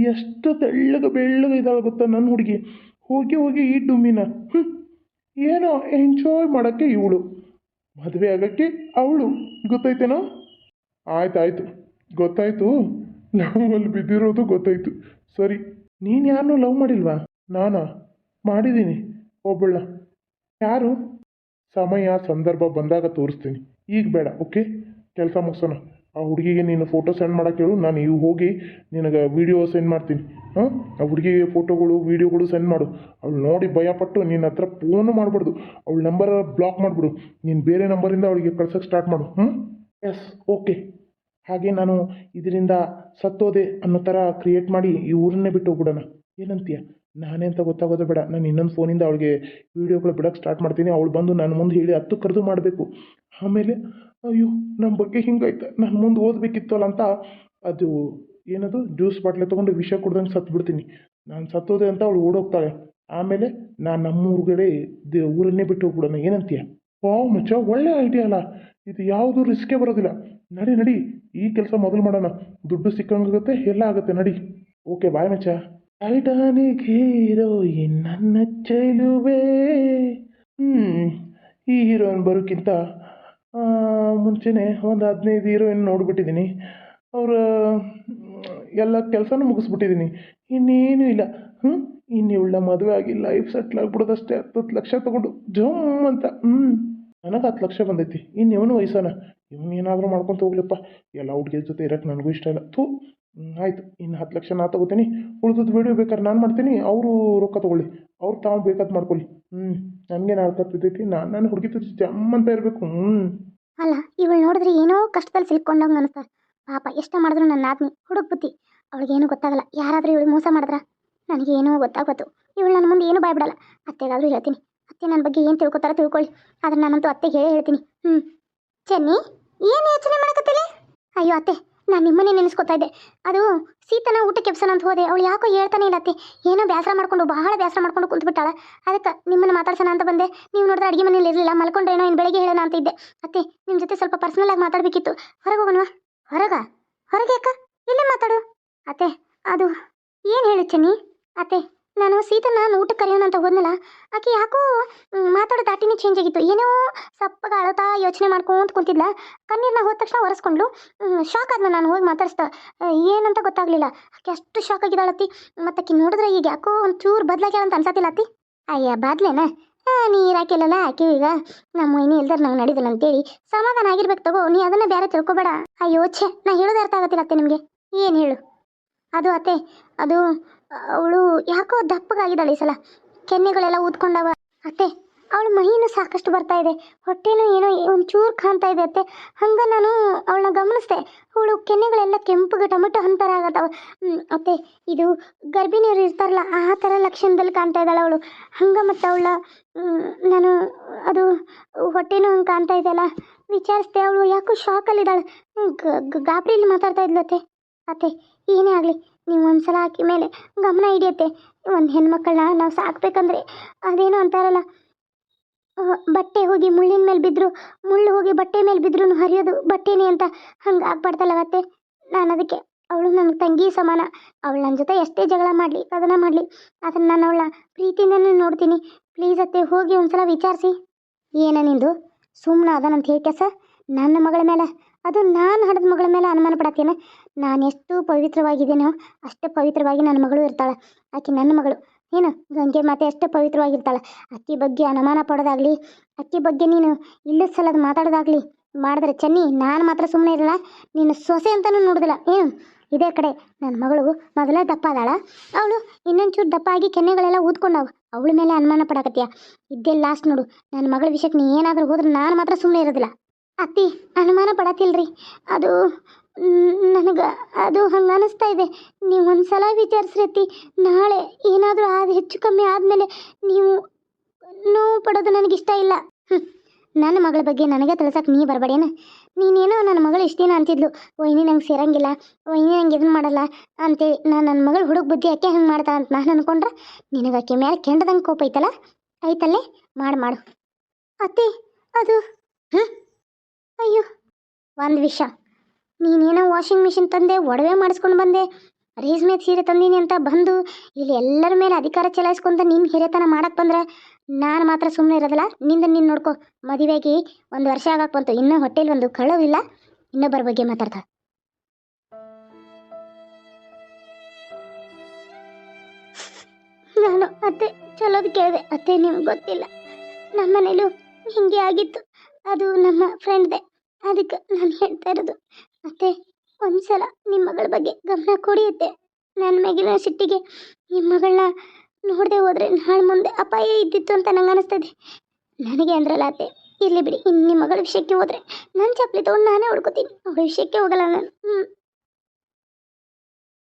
B: ಎಷ್ಟು ತೆಳ್ಳಗೆ ಬೆಳ್ಳಗೆ ಇದ್ದಾಳೆ ಗೊತ್ತಾ ನನ್ನ ಹುಡುಗಿ. ಹೋಗಿ ಹೋಗಿ ಈ ಡುಮಿನ. ಹ್ಞೂ ಏನೋ ಎಂಜಾಯ್ ಮಾಡೋಕ್ಕೆ ಇವಳು. ಮದುವೆ ಆಗೋಕ್ಕೆ ಅವಳು. ಗೊತ್ತಾಯ್ತೇನೋ? ಆಯ್ತಾಯ್ತು, ಗೊತ್ತಾಯ್ತು. ಅಲ್ಲಿ ಬಿದ್ದಿರೋದು ಗೊತ್ತಾಯ್ತು. ಸರಿ, ನೀನು ಯಾರನ್ನೂ ಲವ್ ಮಾಡಿಲ್ವಾ? ನಾನಾ? ಮಾಡಿದ್ದೀನಿ, ಒಬ್ಬಳ. ಯಾರು? ಸಮಯ, ಸಂದರ್ಭ ಬಂದಾಗ ತೋರಿಸ್ತೀನಿ. ಈಗ ಬೇಡ ಓಕೆ ಕೆಲಸ ಮುಗಿಸೋಣ. ಆ ಹುಡುಗಿಗೆ ನೀನು ಫೋಟೋ ಸೆಂಡ್ ಮಾಡೋಕ್ಕೆ ಹೇಳು, ನಾನು ಇವು ಹೋಗಿ ನಿನಗೆ ವೀಡಿಯೋ ಸೆಂಡ್ ಮಾಡ್ತೀನಿ. ಹಾಂ? ಆ ಹುಡುಗಿಗೆ ಫೋಟೋಗಳು ವೀಡಿಯೋಗಳು ಸೆಂಡ್ ಮಾಡು. ಅವಳು ನೋಡಿ ಭಯಪಟ್ಟು ನಿನ್ನ ಹತ್ರ ಫೋನು ಮಾಡಬಾರ್ದು. ಅವಳ ನಂಬರ್ ಬ್ಲಾಕ್ ಮಾಡಿಬಿಡು. ನೀನು ಬೇರೆ ನಂಬರಿಂದ ಅವಳಿಗೆ ಕಳ್ಸೋಕ್ಕೆ ಸ್ಟಾರ್ಟ್ ಮಾಡು. ಹ್ಞೂ ಎಸ್ ಓಕೆ ಹಾಗೆ ನಾನು ಇದರಿಂದ ಸತ್ತೋದೆ ಅನ್ನೋ ಥರ ಕ್ರಿಯೇಟ್ ಮಾಡಿ ಈ ಊರನ್ನೇ ಬಿಟ್ಟು ಹೋಗ್ಬಿಡೋಣ. ಏನಂತೀಯ? ನಾನೇ ಅಂತ ಗೊತ್ತಾಗೋದು ಬೇಡ. ನಾನು ಇನ್ನೊಂದು ಫೋನಿಂದ ಅವಳಿಗೆ ವೀಡಿಯೋಗಳು ಬಿಡೋಕೆ ಸ್ಟಾರ್ಟ್ ಮಾಡ್ತೀನಿ. ಅವಳು ಬಂದು ನಾನು ಮುಂದೆ ಹೇಳಿ ಹತ್ತು ಕರೆದು ಮಾಡಬೇಕು. ಆಮೇಲೆ, ಅಯ್ಯೋ ನಮ್ಮ ಬಗ್ಗೆ ಹಿಂಗಾಯ್ತು. ನಾನು ಮುಂದೆ ಓದಬೇಕಿತ್ತಲ್ಲ ಅಂತ ಅದು ಏನದು ಜ್ಯೂಸ್ ಬಾಟ್ಲೆ ತೊಗೊಂಡು ವಿಷ ಕುಡ್ದಂಗೆ ಸತ್ತು ಬಿಡ್ತೀನಿ ನಾನು ಸತ್ತೋದೆ ಅಂತ ಅವಳು ಓಡೋಗ್ತಾಳೆ. ಆಮೇಲೆ ನಾನು ನಮ್ಮೂರುಗಡೆ ದೇ ಊರನ್ನೇ ಬಿಟ್ಟು ಹೋಗ್ಬಿಡೋಣ. ಏನಂತೀಯ? ವಾವ್, ಮಚ್ಚ, ಒಳ್ಳೆ ಐಡಿಯಾ ಅಲ್ಲ. ಇದು ಯಾವುದು ರಿಸ್ಕೇ ಬರೋದಿಲ್ಲ. ನಡಿ ನಡಿ, ಈ ಕೆಲಸ ಮೊದಲು ಮಾಡೋಣ. ದುಡ್ಡು ಸಿಕ್ಕಂಗಾಗುತ್ತೆ, ಎಲ್ಲ ಆಗುತ್ತೆ. ನಡಿ. ಓಕೆ ಬಾಯ್ ಮಚ್ಚ. ಟೈಟಾನಿಕ್ ಹೀರೋಯಿನ್ ನನ್ನ ಚೆಲುವೆ. ಈ ಹೀರೋಯಿನ್ ಬರೋಕ್ಕಿಂತ ಮುಂಚೆನೆ ಒಂದು ಹದಿನೈದು ಹೀರೋಯಿನ್ ನೋಡ್ಬಿಟ್ಟಿದ್ದೀನಿ. ಅವರ, ಎಲ್ಲ ಕೆಲಸನೂ ಮುಗಿಸ್ಬಿಟ್ಟಿದ್ದೀನಿ. ಇನ್ನೇನು ಇಲ್ಲ. ಹ್ಞೂ ಇನ್ನು ಇವಳ ಮದುವೆ ಆಗಿ ಲೈಫ್ ಸೆಟ್ಲ್ ಆಗ್ಬಿಡೋದಷ್ಟೇ ಹತ್ತು ಲಕ್ಷ ತಗೊಂಡು ಜಮ್ ಅಂತ. ಹ್ಞೂ ನನಗೆ ಹತ್ತು ಲಕ್ಷ ಬಂದೈತಿ. ಇನ್ನು ಇವನು ವಯಸ್ಸಾನ. ಇವನೇನಾದರೂ ಮಾಡ್ಕೊಂತ ಹೋಗ್ಲಪ್ಪ. ಎಲ್ಲ ಹುಡುಗಿಯ ಜೊತೆ ಇರೋಕ್ಕೆ ನನಗೂ ಇಷ್ಟ ಇಲ್ಲ. ಥೂ ಆಯ್ತು. ಇನ್ನು ಹತ್ತು ಲಕ್ಷ ನಾ ತೊಗೋತೀನಿ. ಉಳಿದದ್ದು ವಿಡಿಯೋ ಬೇಕಾದ್ರೆ ನಾನು ಮಾಡ್ತೀನಿ. ಅವರು ರೊಕ್ಕ ತೊಗೊಳ್ಳಿ. ಅವ್ರು ತಾವು ಬೇಕಾದ್ ಮಾಡ್ಕೊಳ್ಳಿ. ಹ್ಞೂ ನನಗೇನು ಅರ್ಥ ಬಿದ್ದೈತಿ. ನಾನು ನನ್ನ ಹುಡುಗಿ ಜಮ್ ಅಂತ ಇರಬೇಕು. ಹ್ಞೂ
A: ಅಲ್ಲ, ಇವಳು ನೋಡಿದ್ರೆ ಏನೋ ಕಷ್ಟದಲ್ಲಿ ಸಿಲ್ಕೊಂಡಂಗೆ ಅನಿಸ್ತಾ ಪಾಪ, ಎಷ್ಟೇ ಮಾಡಿದ್ರು ನನ್ನ ಆತ್ಮಿ. ಹುಡುಗ ಬುದ್ಧಿ. ಅವಳಿಗೇನು ಗೊತ್ತಾಗಲ್ಲ. ಯಾರಾದರೂ ಇವಳು ಮೋಸ ಮಾಡಿದ್ರ? ನನಗೇನೋ ಗೊತ್ತಾಗೋತು ಇವಳು ನನ್ನ ಮುಂದೆ ಏನು ಬಿಡಲ್ಲ ಅತ್ತೆಗಾದರೂ ಹೇಳ್ತೀನಿ. ಅತ್ತೆ ನನ್ನ ಬಗ್ಗೆ ಏನು ತಿಳ್ಕೊತಾರ ತಿಳ್ಕೊಳ್ಳಿ. ಆದ್ರೆ ನಾನಂತೂ ಅತ್ತೆಗೆ ಹೇಳೇ ಹೇಳ್ತೀನಿ. ಹ್ಞೂ ಚೆನ್ನಿ, ಏನು ಯೋಚನೆ ಮಾಡಕತ್ತಿಲ್ಲ ಅಯ್ಯೋ, ಅತ್ತೆ. ನಾನು ನಿಮ್ಮನ್ನೇ ನೆನೆಸ್ಕೊತಾ ಇದ್ದೆ. ಅದು ಸೀತನ ಊಟ ಕೆಪ್ಸನ ಅಂತ ಹೋದೆ. ಅವಳು ಯಾಕೋ ಹೇಳ್ತಾನೆ ಇಲ್ಲ ಅತ್ತೆ. ಏನೋ ಬೇಸರ ಮಾಡ್ಕೊಂಡು, ಬಹಳ ಬೇಸರ ಮಾಡ್ಕೊಂಡು ಕುಂತ್ಬಿಟ್ಟಾಳ. ಅದಕ್ಕೆ ನಿಮ್ಮನ್ನು ಮಾತಾಡ್ಸೋಣ ಅಂತ ಬಂದೆ. ನೀವು ನೋಡಿದ್ರೆ ಅಡುಗೆ ಮನೇಲಿ ಇರಲಿಲ್ಲ, ಮಲ್ಕೊಂಡ್ರೆ ಏನೋ ಇನ್ನು ಬೆಳಗ್ಗೆ ಹೇಳೋಣ ಅಂತ ಇದ್ದೆ. ಅತ್ತೆ ನಿಮ್ಮ ಜೊತೆ ಸ್ವಲ್ಪ ಪರ್ಸನಲ್ ಆಗಿ ಮಾತಾಡಬೇಕಿತ್ತು. ಹೊರಗೆ ಹೋಗೋಣವಾ? ಹೊರಗ? ಹೊರಗೆ ಅಕ್ಕ ಇಲ್ಲೇ ಮಾತಾಡು. ಅತ್ತೆ, ಅದು ಏನು ಹೇಳು ಚೆನ್ನಿ ಅತ್ತೆ ನಾನು ಸೀತನ ಊಟಕ್ಕೆ ಕರೆಯೋಣ ಅಂತ ಹೋದ್ನಲ್ಲ, ಆಕೆ ಯಾಕೋ ಮಾತಾಡೋ ದಾಟಿನೇ ಚೇಂಜ್ ಆಗಿತ್ತು. ಏನೋ ಸಪ್ಪಗ ಅಳತಾ ಯೋಚನೆ ಮಾಡ್ಕೊಂತ ಕುಂತಿದ್ಲ. ಕಣ್ಣೀರ್ನ ಹೋದ ತಕ್ಷಣ ಒರೆಸ್ಕೊಂಡ್ಲು. ಶಾಕ್ ಆದ್ನ ನಾನು ಹೋಗಿ ಮಾತಾಡಿಸ್ದ ಏನಂತ ಗೊತ್ತಾಗ್ಲಿಲ್ಲ. ಆಕೆ ಅಷ್ಟು ಶಾಕ್ ಆಗಿದ್ದಾಳತ್ತಿ ಮತ್ತೆ ಆಕೆ ನೋಡಿದ್ರೆ ಈಗ ಯಾಕೋ ಒಂಚೂರು ಬದಲಾಗ್ಯಾಳ ಅಂತ ಅನ್ಸತ್ತಿಲ್ಲ ಅತ್ತಿ. ಅಯ್ಯ, ಬದ್ಲೇನ? ನೀರು ಹಾಕಿಲ್ಲಲ್ಲ ಆಕೆ ಈಗ. ನಮ್ಮ ಮೈನಿ ನಾವು ನಡೀದಿಲ್ಲ ಅಂತೇಳಿ ಸಮಾಧಾನ ಆಗಿರ್ಬೇಕು ತಗೋ. ನೀ ಅದನ್ನ ಬೇರೆ ತಿಳ್ಕೊಬೇಡ. ಅಯ್ಯೋ, ಛೆ, ನಾ ಹೇಳೋದು ಅರ್ಥ ಆಗತ್ತಿಲ್ಲ ಅತ್ತೆ ನಿಮಗೆ. ಏನು ಹೇಳು? ಅದು ಅತ್ತೆ, ಅದು, ಅವಳು ಯಾಕೋ ದಪ್ಪಗಾಗಿದ್ದಾಳೆ ಈ ಸಲ. ಕೆನ್ನೆಗಳೆಲ್ಲ ಊದ್ಕೊಂಡವ. ಅತ್ತೆ, ಅವಳು ಮೈನು ಸಾಕಷ್ಟು ಬರ್ತಾ ಇದೆ. ಹೊಟ್ಟೆನೂ ಏನೋ ಒಂಚೂರು ಕಾಣ್ತಾ ಇದೆ ಅತ್ತೆ. ಹಂಗೆ ನಾನು ಅವಳನ್ನ ಗಮನಿಸ್ದೆ. ಅವಳು ಕೆನ್ನೆಗಳೆಲ್ಲ ಕೆಂಪಗೆ ಟೊಮೆಟೊ ಹಂತರ ಆಗತ್ತವ. ಅತ್ತೆ, ಇದು ಗರ್ಭಿಣಿಯರು ಇರ್ತಾರಲ್ಲ, ಆ ಥರ ಲಕ್ಷಣದಲ್ಲಿ ಕಾಣ್ತಾ ಇದ್ದಾಳೆ ಅವಳು. ಹಂಗೆ ಮತ್ತು ಅವಳ ನಾನು, ಅದು ಹೊಟ್ಟೆನೂ ಹಂಗೆ ಕಾಣ್ತಾ ಇದೆಯಲ್ಲ ವಿಚಾರಿಸ್ದೆ, ಅವಳು ಯಾಕೋ ಶಾಕಲ್ಲಿದ್ದಾಳೆ ಗಾಬರಿಯಲ್ಲಿ ಮಾತಾಡ್ತಾ ಇದ್ಲು ಅತ್ತೆ. ಅತ್ತೆ ಏನೇ ಆಗಲಿ, ನೀವು ಒಂದ್ಸಲ ಹಾಕಿದ ಮೇಲೆ ಗಮನ ಹಿಡಿಯತ್ತೆ. ಒಂದು ಹೆಣ್ಮಕ್ಳನ್ನ ನಾವು ಸಾಕ್ಬೇಕಂದ್ರೆ ಅದೇನೋ ಅಂತಾರಲ್ಲ ಬಟ್ಟೆ ಹೋಗಿ ಮುಳ್ಳಿನ ಮೇಲೆ ಬಿದ್ದರು ಮುಳ್ಳು ಹೋಗಿ ಬಟ್ಟೆ ಮೇಲೆ ಬಿದ್ರೂ ಹರಿಯೋದು ಬಟ್ಟೆನೇ ಅಂತ ಹಂಗೆ ಆಗ್ಬಾರ್ದಲ್ಲ ಅತ್ತೆ ನಾನು ಅದಕ್ಕೆ ಅವಳು ನನ್ನ ತಂಗಿ ಸಮಾನ. ಅವಳು ನನ್ನ ಜೊತೆ ಎಷ್ಟೇ ಜಗಳ ಮಾಡಲಿ, ಕದನ ಮಾಡಲಿ ಅದನ್ನು ನಾನು ಅವಳ ಪ್ರೀತಿಯಿಂದನೇ ನೋಡ್ತೀನಿ. ಪ್ಲೀಸ್ ಅತ್ತೆ, ಹೋಗಿ ಒಂದ್ಸಲ ವಿಚಾರಿಸಿ. ಏನ ನಿಂದು? ಸುಮ್ಮನೆ ಅದನಂತ ಸರ್? ನನ್ನ ಮಗಳ ಮೇಲೆ ಅದು ನಾನು ಹಣದ ಮಗಳ ಮೇಲೆ ಅನುಮಾನ ಪಡತ್ತೇನೆ. ನಾನು ಎಷ್ಟು ಪವಿತ್ರವಾಗಿದ್ದೇನೋ ಅಷ್ಟು ಪವಿತ್ರವಾಗಿ ನನ್ನ ಮಗಳು ಇರ್ತಾಳೆ. ಆಕೆ ನನ್ನ ಮಗಳು. ಏನು? ಗಂಗೆ ಮಾತೆ ಎಷ್ಟು ಪವಿತ್ರವಾಗಿರ್ತಾಳೆ. ಅಕ್ಕಿ ಬಗ್ಗೆ ಅನುಮಾನ ಪಡೋದಾಗ್ಲಿ, ಅಕ್ಕಿ ಬಗ್ಗೆ ನೀನು ಇಲ್ಲದ ಸಲದ ಮಾತಾಡೋದಾಗ್ಲಿ ಮಾಡಿದ್ರೆ ಚೆನ್ನಿ, ನಾನು ಮಾತ್ರ ಸುಮ್ಮನೆ ಇರಲ್ಲ, ನೀನು ಸೊಸೆ ಅಂತಲೂ ನೋಡೋದಿಲ್ಲ. ಏನು? ಇದೇ ಕಡೆ ನನ್ನ ಮಗಳು ಮೊದಲೇ ದಪ್ಪ ಅದಾಳ ಅವಳು ಇನ್ನೊಂಚೂರು ದಪ್ಪ ಆಗಿ ಕೆನ್ನೆಗಳೆಲ್ಲ ಊದ್ಕೊಂಡವು. ಅವಳ ಮೇಲೆ ಅನುಮಾನ ಪಡಕತ್ತೀಯ ಇದ್ದೇ ಲಾಸ್ಟ್ ನೋಡು. ನನ್ನ ಮಗಳ ವಿಷಯಕ್ಕೆ ನೀ ಏನಾದರೂ ಹೋದ್ರೆ ನಾನು ಮಾತ್ರ ಸುಮ್ಮನೆ ಇರೋದಿಲ್ಲ. ಅತ್ತಿ, ಅನುಮಾನ ಪಡತಿಲ್ರಿ. ಅದು ನನಗೆ ಅದು ಹಂಗೆ ಅನಿಸ್ತಾ ಇದೆ. ನೀವು ಒಂದು ಸಲ ವಿಚಾರಿಸ್ರಿ ನಾಳೆ ಏನಾದರೂ ಆದ, ಹೆಚ್ಚು ಕಮ್ಮಿ ಆದಮೇಲೆ ನೀವು ನೋವು ಪಡೋದು ನನಗಿಷ್ಟ ಇಲ್ಲ. ನನ್ನ ಮಗಳ ಬಗ್ಗೆ ನನಗೆ ತಿಳ್ಸಕ್ಕೆ ನೀ ಬರಬೇಡೇನ? ನೀನೇನೋ ನನ್ನ ಮಗಳು ಇಷ್ಟ ದಿನ ಅಂತಿದ್ಲು. ವೈನಿ ನಂಗೆ ಸೇರಂಗಿಲ್ಲ. ವೈನಿ ನಂಗೆ ಇದನ್ನ ಮಾಡಲ್ಲ ಅಂತೇಳಿ ನಾನು ನನ್ನ ಮಗಳು ಹುಡುಗ ಬುದ್ಧಿ ಯಾಕೆ ಹಂಗೆ ಮಾಡ್ತಾ ಅಂತ ನಾನು ಅನ್ಕೊಂಡ್ರೆ ನಿನಗೆ ಆಕೆ ಮೇಲೆ ಕೆಂಡದಂಗೆ ಕೋಪ ಐತಲ್ಲ? ಐತಲ್ಲೇ? ಮಾಡು ಮಾಡು. ಅತ್ತೆ, ಅದು ಹ್ಞೂ ಅಯ್ಯೋ, ಒಂದು ವಿಷಯ ನೀನೇನೋ ವಾಷಿಂಗ್ ಮಿಷಿನ್ ತಂದೆ, ಒಡವೆ ಮಾಡಿಸ್ಕೊಂಡು ಬಂದೆ. ರೇಷ್ಮೆ ಸೀರೆ ತಂದೀನಿ ಅಂತ ಬಂದು, ಇಲ್ಲಿ ಎಲ್ಲರ ಮೇಲೆ ಅಧಿಕಾರ ಚಲಾಯಿಸ್ಕೊಂತ ನಿನ್ನ ಹಿರೇತನ ಮಾಡಕ್ಕೆ ಬಂದ್ರೆ ನಾನು ಮಾತ್ರ ಸುಮ್ಮನೆ ಇರೋದಿಲ್ಲ, ನಿಂದ ನೀನು ನೋಡ್ಕೊ. ಮದುವೆಗೆ ಒಂದು ವರ್ಷ ಆಗಕ್ಕೆ ಬಂತು, ಇನ್ನೂ ಹೊಟ್ಟೆಲಿ ಒಂದು ಕಳವಿಲ್ಲ ಇನ್ನೊಬ್ಬರ ಬಗ್ಗೆ ಮಾತಾಡ್ತಾ. ನಾನು ಅತ್ತೆ ಚಲೋದು ಕೇಳಿದೆ, ಅತ್ತೆ ನಿಮ್ಗೆ ಗೊತ್ತಿಲ್ಲ. ನಮ್ಮ ಮನೇಲೂ ಹಿಂಗೆ ಆಗಿತ್ತು. ಅದು ನಮ್ಮ ಫ್ರೆಂಡ್ದೆ ಅದಕ್ಕೆ ನಾನು ಹೇಳ್ತಾ ಇರೋದು, ಮತ್ತೆ ಒಂದ್ಸಲ ನಿಮ್ಮ ಮಗಳ ಬಗ್ಗೆ ಗಮನ ಕೊಡಿ ಅತ್ತೆ. ನನ್ನ ಮೇಗಿನ ಸಿಟ್ಟಿಗೆ ನಿಮ್ಮ ಮಗಳನ್ನ ನೋಡದೆ ಹೋದ್ರೆ ನಾಳೆ ಮುಂದೆ ಅಪಾಯ ಇದ್ದಿತ್ತು ಅಂತ ನಂಗೆ ಅನಿಸ್ತದೆ. ನನಗೆ ಅಂದ್ರಲ್ಲ ಅತ್ತೆ, ಇರಲಿ ಬಿಡಿ ಇನ್ನು ನಿಮ್ಮ ಮಗಳ ವಿಷಯಕ್ಕೆ ಹೋದ್ರೆ ನನ್ನ ಚಪ್ಪಲಿ ತೊಗೊಂಡು ನಾನೇ ಹುಡ್ಕೋತೀನಿ. ಅವಳ ವಿಷಯಕ್ಕೆ ಹೋಗಲ್ಲ ನಾನು. ಹ್ಞೂ